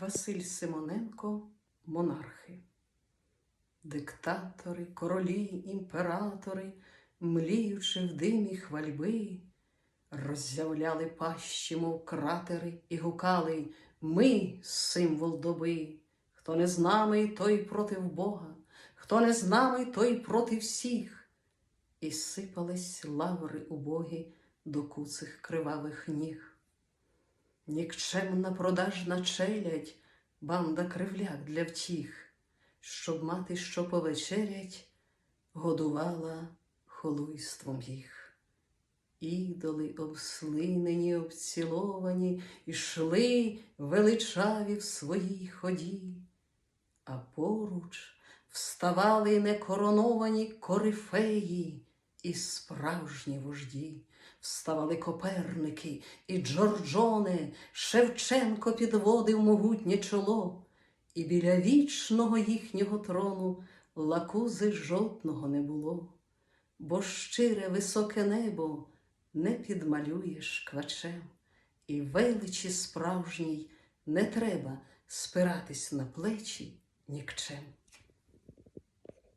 Василь Симоненко Монархи. Диктатори, королі, імператори, мліючи в димі хвальби, роззявляли пащі, мов кратери, і гукали Ми символ доби. Хто не з нами, той проти Бога, хто не з нами, той проти всіх. І сипались лаври убогі до куцих кривавих ніг. Нікчемна продажна челядь, банда кривляк для втіх, щоб мати що повечерять, годувала холуйством їх. Ідоли обслинені, обціловані, ішли величаві в своїй ході, а поруч вставали некороновані корифеї і справжні вожді. Вставали Коперники і Джорджоне, Шевченко підводив могутнє чоло, і біля вічного їхнього трону лакузи жодного не було, бо щире високе небо не підмалюєш квачем, і величі справжній не треба спиратись на плечі нікчем.